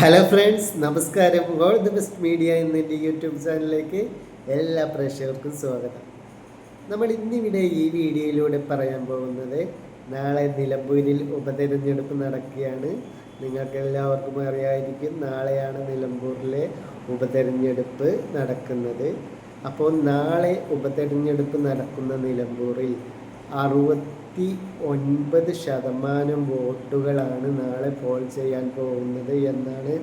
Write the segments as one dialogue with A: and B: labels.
A: Hello friends നമസ്കാരം. Goal best media എന്നതിന്റെ YouTube ചാനലിലേക്ക് എല്ലാ പ്രേക്ഷകർക്കും സ്വാഗതം. നമ്മൾ ഇന്നിവിടെ ഈ വീഡിയോയിലൂടെ പറയാൻ പോകുന്നത് നാളെ നിലമ്പൂരിൽ ഉപതെരഞ്ഞെടുപ്പ് നടക്കുകയാണ്. നിങ്ങൾക്ക് എല്ലാവർക്കും അറിയായിരിക്കും നാളെയാണ് നിലമ്പൂരിലെ ഉപതെരഞ്ഞെടുപ്പ് നടക്കുന്നത്. അപ്പോൾ നാളെ ഉപതെരഞ്ഞെടുപ്പ് നടക്കുന്ന നിലമ്പൂരിൽ അറുപത്തി ഒൻപത് ശതമാനം വോട്ടുകളാണ് നാളെ പോൾ ചെയ്യാൻ പോകുന്നത് എന്നാണ്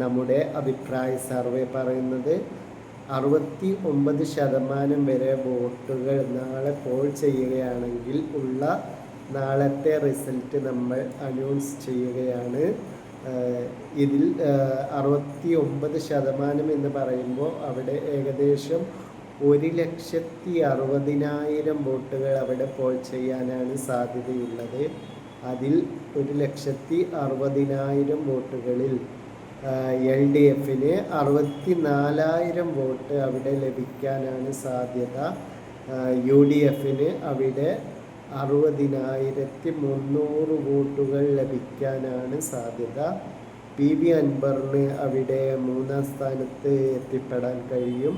A: നമ്മുടെ അഭിപ്രായ സർവേ പറയുന്നത്. അറുപത്തി ഒമ്പത് ശതമാനം വരെ വോട്ടുകൾ നാളെ പോൾ ചെയ്യുകയാണെങ്കിൽ ഉള്ള നാളത്തെ റിസൾട്ട് നമ്മൾ അനൗൺസ് ചെയ്യുകയാണ്. ഇതിൽ അറുപത്തി ഒമ്പത് ശതമാനം എന്ന് പറയുമ്പോൾ അവിടെ ഏകദേശം ഒരു ലക്ഷത്തി അറുപതിനായിരം വോട്ടുകൾ അവിടെ പോൾ ചെയ്യാനാണ് സാധ്യതയുള്ളത്. അതിൽ ഒരു ലക്ഷത്തി അറുപതിനായിരം വോട്ടുകളിൽ എൽ ഡി എഫിന് അറുപത്തി നാലായിരം വോട്ട് അവിടെ ലഭിക്കാനാണ് സാധ്യത. യു ഡി എഫിന് അവിടെ അറുപതിനായിരത്തി മുന്നൂറ് വോട്ടുകൾ ലഭിക്കാനാണ് സാധ്യത. പി വി അൻബറിന് അവിടെ മൂന്നാം സ്ഥാനത്ത് എത്തിപ്പെടാൻ കഴിയും.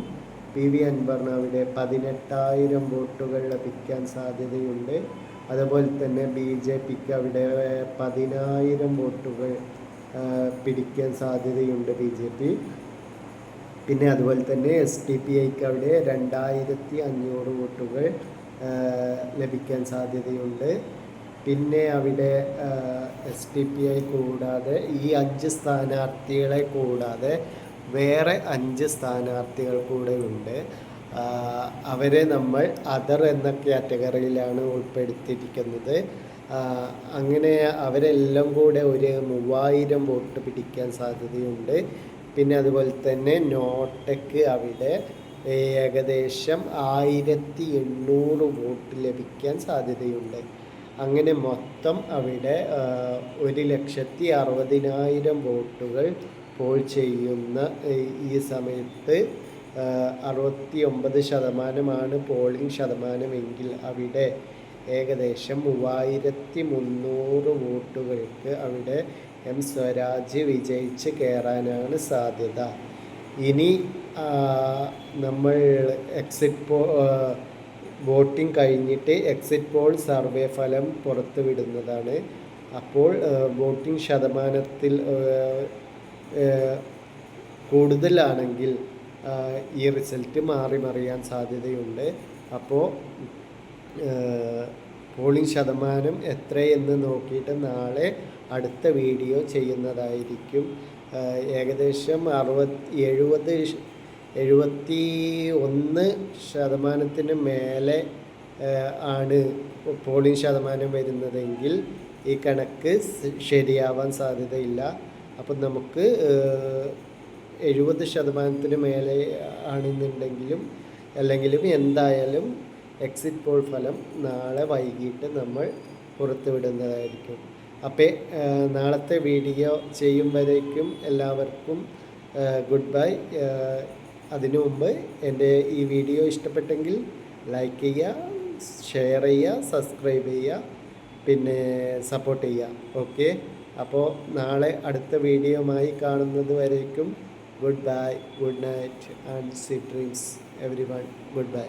A: പി വി അൻവറിന് അവിടെ പതിനെട്ടായിരം വോട്ടുകൾ ലഭിക്കാൻ സാധ്യതയുണ്ട്. അതുപോലെ തന്നെ ബി ജെ പിക്ക് അവിടെ പതിനായിരം വോട്ടുകൾ പിടിക്കാൻ സാധ്യതയുണ്ട് ബി ജെ പി. പിന്നെ അതുപോലെ തന്നെ എസ് ടി പി ഐക്ക് അവിടെ രണ്ടായിരത്തി അഞ്ഞൂറ് വോട്ടുകൾ ലഭിക്കാൻ സാധ്യതയുണ്ട്. പിന്നെ അവിടെ എസ് ടി പി ഐ കൂടാതെ ഈ അഞ്ച് സ്ഥാനാർത്ഥികളെ കൂടാതെ വേറെ അഞ്ച് സ്ഥാനാർത്ഥികൾ കൂടെ ഉണ്ട് അവരെ നമ്മൾ അതർ എന്ന കാറ്റഗറിയിലാണ് ഉൾപ്പെടുത്തിയിരിക്കുന്നത്. അങ്ങനെ അവരെല്ലാം കൂടെ ഒരു മൂവായിരം വോട്ട് പിടിക്കാൻ സാധ്യതയുണ്ട്. പിന്നെ അതുപോലെ തന്നെ നോട്ടയ്ക്ക് അവിടെ ഏകദേശം ആയിരത്തി എണ്ണൂറ് വോട്ട് ലഭിക്കാൻ സാധ്യതയുണ്ട്. അങ്ങനെ മൊത്തം അവിടെ ഒരു ലക്ഷത്തി അറുപതിനായിരം വോട്ടുകൾ പോൾ ചെയ്യുന്ന ഈ- സമയത്ത് അറുപത്തി ഒമ്പത് ശതമാനമാണ് പോളിംഗ് ശതമാനമെങ്കിൽ അവിടെ ഏകദേശം മൂവായിരത്തി മുന്നൂറ് വോട്ടുകൾക്ക് അവിടെ എം സ്വരാജ് വിജയിച്ച് കയറാനാണ് സാധ്യത. ഇനി നമ്മൾ എക്സിറ്റ് പോ വോട്ടിംഗ് കഴിഞ്ഞിട്ട് എക്സിറ്റ് പോൾ സർവേ ഫലം പുറത്തുവിടുന്നതാണ്. അപ്പോൾ വോട്ടിംഗ് ശതമാനത്തിൽ കൂടുതലാണെങ്കിൽ ഈ റിസൾട്ട് മാറി മറിയാൻ സാധ്യതയുണ്ട്. അപ്പോൾ പോളിംഗ് ശതമാനം എത്രയെന്ന് നോക്കിയിട്ട് നാളെ അടുത്ത വീഡിയോ ചെയ്യുന്നതായിരിക്കും. ഏകദേശം അറുപത്തി എഴുപത് എഴുപത്തി ഒന്ന് ശതമാനത്തിന് മേലെ ആണ് പോളിംഗ് ശതമാനം വരുന്നതെങ്കിൽ ഈ കണക്ക് ശരിയാവാൻ സാധ്യതയില്ല. അപ്പം നമുക്ക് എഴുപത് ശതമാനത്തിന് മേലെ ആണെന്നുണ്ടെങ്കിലും അല്ലെങ്കിലും എന്തായാലും എക്സിറ്റ് പോൾ ഫലം നാളെ വൈകിട്ട് നമ്മൾ പുറത്തുവിടുന്നതായിരിക്കും അപ്പോൾ നാളത്തെ വീഡിയോ ചെയ്യും വരേക്കും എല്ലാവർക്കും ഗുഡ് ബൈ അതിനു മുമ്പ് എന്റെ ഈ വീഡിയോ ഇഷ്ടപ്പെട്ടെങ്കിൽ ലൈക്ക് ചെയ്യുക ഷെയർ ചെയ്യുക സബ്സ്ക്രൈബ് ചെയ്യുക പിന്നെ സപ്പോർട്ട് ചെയ്യുക. ഓക്കെ അപ്പോൾ നാളെ അടുത്ത വീഡിയോയുമായി കാണുന്നത് വരേക്കും. Good bye good night and see dreams everyone good bye